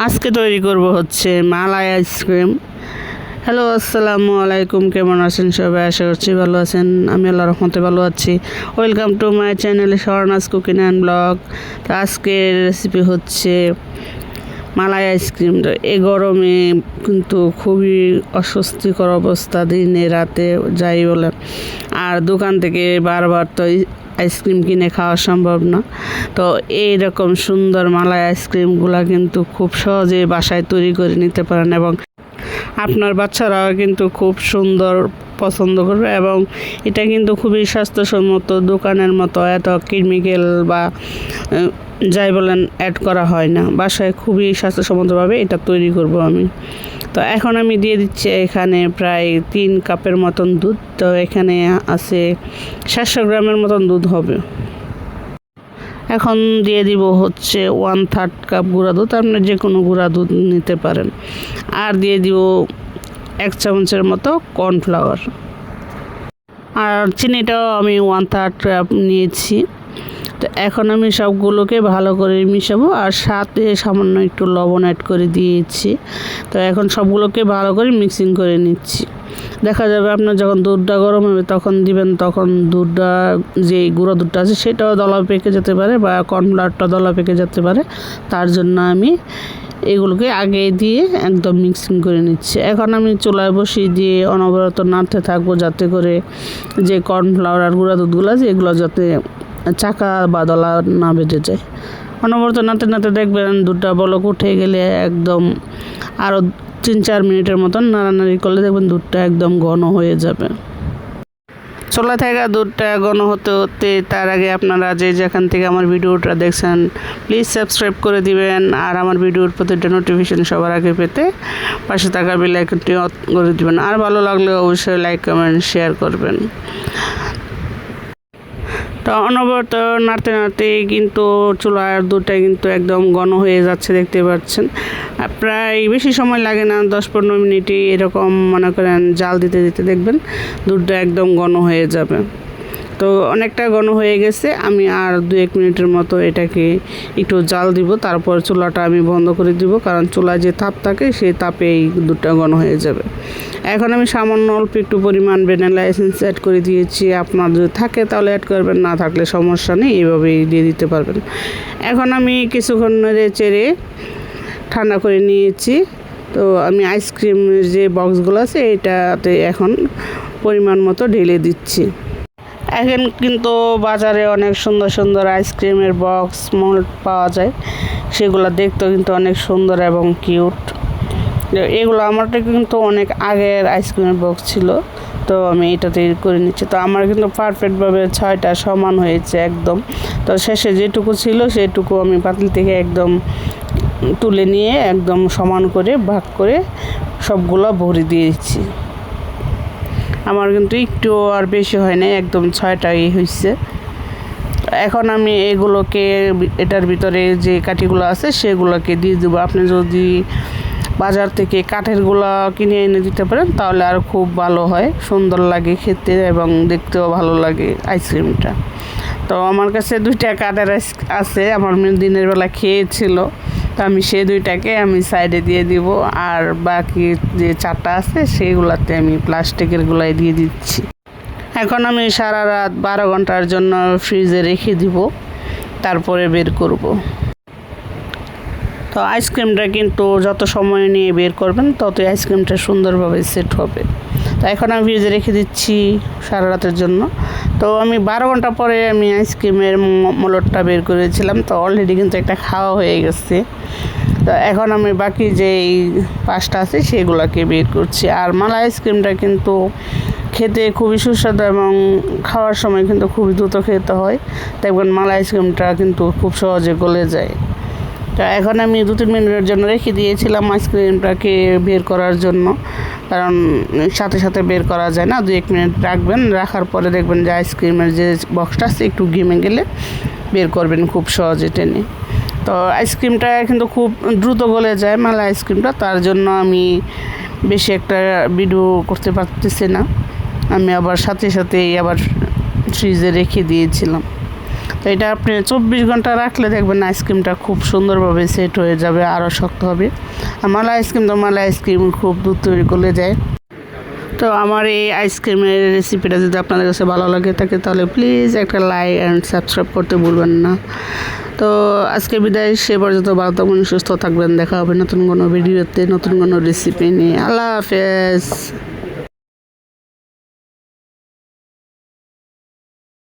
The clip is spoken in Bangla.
আজকে তৈরি করব হচ্ছে মালাই আইসক্রিম। হ্যালো, আসসালামু আলাইকুম, কেমন আছেন সবাই? আশা করছি ভালো আছেন। আমি আল্লাহ রহমতে ভালো আছি। Welcome to my channel Swarna's cooking and blog তো আজকের রেসিপি হচ্ছে মালাই আইসক্রিম। তো এই গরমে কিন্তু খুবই অস্বস্তিকর অবস্থা দিনে রাতে, যাই বলে আর দোকান থেকে বারবার তো আইসক্রিম কিনে খাওয়া সম্ভব না। তো এই রকম সুন্দর মালাই আইসক্রিমগুলো কিন্তু খুব সহজে বাসায় তৈরি করে নিতে পারেন এবং আপনার বাচ্চারাও কিন্তু খুব সুন্দর পছন্দ করবে এবং এটা কিন্তু খুবই স্বাস্থ্যসম্মত দোকানের মতো, এত কেমিক্যাল বা যাই বলেন অ্যাড করা হয় না। বাসায় খুবই স্বাস্থ্যসম্মতভাবে এটা তৈরি করব আমি। তো এখন আমি দিয়ে দিচ্ছি এখানে প্রায় তিন কাপের মতন দুধ। তো এখানে আছে সাতশো গ্রামের মতন দুধ হবে। এখন দিয়ে দিব হচ্ছে ওয়ান থার্ড কাপ গুঁড়া দুধ আপনি যে কোনো গুঁড়া দুধ নিতে পারেন। আর দিয়ে দিব এক চামচের মতো কর্নফ্লাওয়ার আর চিনিটাও আমি ওয়ান থার্ড কাপ নিয়েছি। তো এখন আমি সবগুলোকে ভালো করে মিশাবো, আর সাথে সামান্য একটু লবণ অ্যাড করে দিয়েছি। তো এখন সবগুলোকে ভালো করে মিক্সিং করে নিচ্ছি। দেখা যাবে আপনার যখন দুধটা গরম হবে, তখন দিবেন, তখন দুধটা যে গুঁড়ো দুধটা আছে, সেটাও দলা পেকে যেতে পারে বা কর্নফ্লাওয়ারটা দলা পেকে যেতে পারে। তার জন্য আমি এগুলোকে আগে দিয়ে একদম মিক্সিং করে নিচ্ছি। এখন আমি চুলায় বসিয়ে দিয়ে অনবরত নাড়তে থাকব যাতে করে যে কর্নফ্লাওয়ার আর গুঁড়া দুধগুলো আছে, এগুলো যাতে চাকা বা দলা না বেঁধে যায়। অনবরত নাড়তে নাড়তে দেখবেন দুধটা বলক উঠে গেলে একদম আরও তিন চার মিনিটের মতন নাড়ানাড়ি করলে দেখবেন দুধটা একদম ঘন হয়ে যাবে। চলে থাকা দুধটা ঘন হতে হতে তার আগে আপনারা যে যেখান থেকে আমার ভিডিওটা দেখছেন প্লিজ সাবস্ক্রাইব করে দিবেন আর আমার ভিডিওর প্রতিটা নোটিফিকেশন সবার আগে পেতে পাশে থাকা বেল আইকনটি করে দিবেন। আর ভালো লাগলে অবশ্যই লাইক কমেন্ট শেয়ার করবেন। তো অনবরত নাড়তে নাড়তে কিন্তু চুলার দুধটা কিন্তু একদম ঘন হয়ে যাচ্ছে, দেখতে পাচ্ছেন। প্রায় বেশি সময় লাগে না, দশ পনেরো মিনিটই এরকম মনে করেন জাল দিতে দিতে দেখবেন দুধটা একদম ঘন হয়ে যাবে। তো অনেকটা ঘন হয়ে গেছে। আমি আর দু এক মিনিটের মতো এটাকে একটু জাল দিব, তারপর চুলাটা আমি বন্ধ করে দিব, কারণ চুলা যে তাপ থাকে, সেই তাপে এই দুধটা ঘন হয়ে যাবে। এখন আমি সামান্য অল্প একটু পরিমাণ ভ্যানিলা এসেন্স অ্যাড করে দিয়েছি। আপনার যদি থাকে তাহলে অ্যাড করবেন, না থাকলে সমস্যা নেই এইভাবেই দিয়ে দিতে পারবেন। এখন আমি কিছুক্ষণ চেড়ে ঠান্ডা করে নিয়েছি। তো আমি আইসক্রিমের যে বক্সগুলো আছে, এটাতে এখন পরিমাণ মতো ঢেলে দিচ্ছি। এখন কিন্তু বাজারে অনেক সুন্দর সুন্দর আইসক্রিমের বক্স মোল্ড পাওয়া যায়। সেগুলো দেখতেও কিন্তু অনেক সুন্দর এবং কিউট এগুলো আমারটা কিন্তু অনেক আগের আইসক্রিমের বক্স ছিল। তো আমি এটাতে করে নিচ্ছি। তো আমার কিন্তু পারফেক্টভাবে ছয়টা সমান হয়েছে একদম। তো শেষে যেটুকু ছিল সেটুকু আমি পাতিল থেকে একদম তুলে নিয়ে একদম সমান করে, ভাগ করে সবগুলো ভরে দিয়েছি। আমার কিন্তু একটু আর বেশি হয় না একদম ছয়টাই হয়েছে এখন আমি এগুলোকে এটার ভিতরে যে কাঠিগুলো আছে সেগুলোকে দিয়ে দেবো। আপনি যদি বাজার থেকে কাঠেরগুলো কিনে এনে দিতে পারেন, তাহলে আর খুব ভালো হয়, সুন্দর লাগে খেতে এবং দেখতেও ভালো লাগে আইসক্রিমটা। তো আমার কাছে দুইটা কাঠের আছে, আমার দিনের বেলা খেয়েছিল। তো আমি সেই দুইটাকে আমি সাইডে দিয়ে দিব। আর বাকি যে চারটা আছে, সেগুলাতে আমি প্লাস্টিকের গুলাই দিয়ে দিচ্ছি। এখন আমি সারা রাত বারো ঘণ্টার জন্য ফ্রিজে রেখে দিব। তারপরে বের করব। তো আইসক্রিমটা কিন্তু যত সময় নিয়ে বের করবেন, ততই আইসক্রিমটা সুন্দরভাবে সেট হবে। তো এখন আমি ফ্রিজে রেখে দিচ্ছি সারা রাতের জন্য। তো আমি বারো ঘণ্টা পরে আমি আইসক্রিমের মলটটা বের করেছিলাম, তো অলরেডি কিন্তু একটা খাওয়া হয়ে গেছে। তো এখন আমি বাকি যে এই পাঁচটা আছে সেগুলোকে বের করছি। আর মালা আইসক্রিমটা কিন্তু খেতে খুবই সুস্বাদু এবং খাওয়ার সময় কিন্তু খুবই দ্রুত খেতে হয়। দেখবেন মালা আইসক্রিমটা কিন্তু খুব সহজে গলে যায়। তো এখন আমি দু তিন মিনিটের জন্য রেখে দিয়েছিলাম আইসক্রিমটাকে বের করার জন্য। কারণ সাথে সাথে বের করা যায় না দু এক মিনিট রাখবেন, রাখার পরে দেখবেন যে আইসক্রিমের যে বক্সটা আছে, একটু ঘেমে গেলে বের করবেন খুব সহজে টেনে। তো আইসক্রিমটা কিন্তু খুব দ্রুত গলে যায় মালা আইসক্রিমটা তার জন্য আমি বেশি একটা ভিডিও করতে পারতেছি না। আমি আবার সাথে সাথে আবার ফ্রিজে রেখে দিয়েছিলাম। তো এটা আপনি চব্বিশ ঘণ্টা রাখলে দেখবেন আইসক্রিমটা খুব সুন্দরভাবে সেট হয়ে যাবে আরও শক্ত হবে। আর আইসক্রিম তো মালাই আইসক্রিম খুব দুধ তৈরি করে যায়। তো আমার এই আইসক্রিমের রেসিপিটা যদি আপনাদের কাছে ভালো লাগে থাকে, তাহলে প্লিজ একটা লাইক অ্যান্ড সাবস্ক্রাইব করতে ভুলবেন না। তো আজকে বিদায়, সে পর্যন্ত ভালো থাকবেন, সুস্থ থাকবেন, দেখা হবে নতুন কোনো ভিডিওতে নতুন কোনো রেসিপি নিয়ে। আল্লাহ হাফেজ।